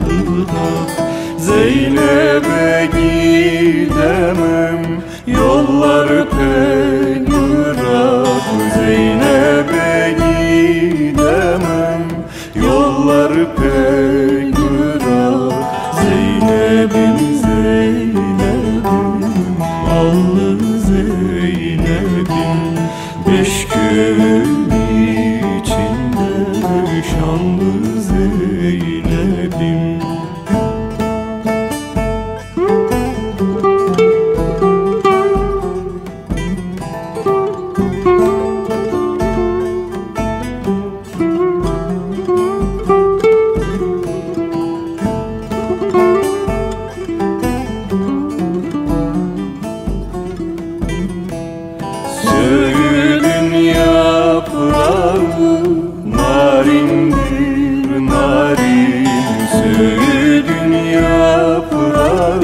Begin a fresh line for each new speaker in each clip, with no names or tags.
bırak Zeynep'e gidemem. Yollar pek ırak Zeynep'e gidemem. Yollar pek narindir narin Söğüdün yaprağı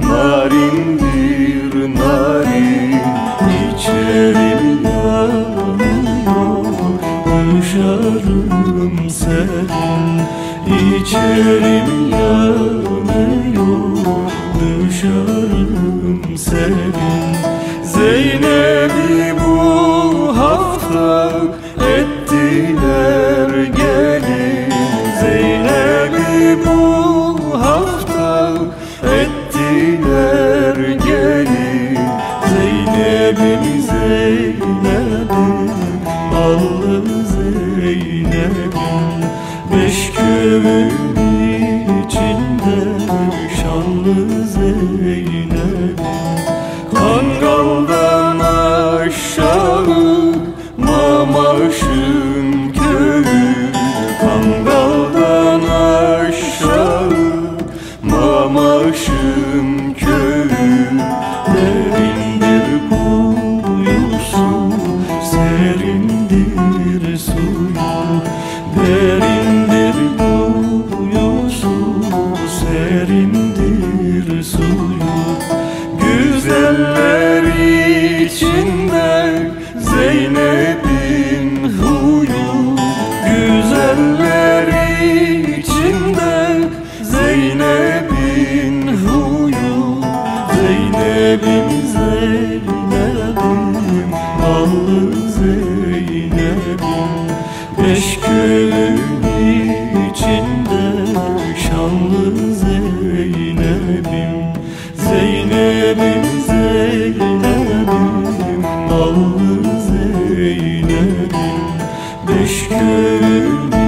narindir narin İçerim yanıyor dışarım serin İçerim yanıyor dışarım serin Zeynep'i bu hafta bu hafta ettiler gelin. Zeynep'im Zeynep'im Allı Zeynep'im. Beş köyün içinde şanlı Zeynep'im Mamaş'ın Zeynep'im Zeynep'im Allı Zeynep'im. Beş köyün içinde şanlı Zeynep'im. Zeynep'im Zeynep'im Allı Zeynep'im. Beş köyün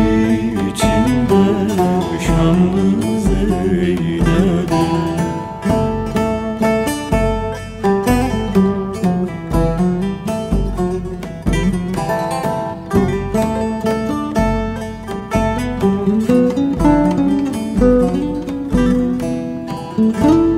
thank you.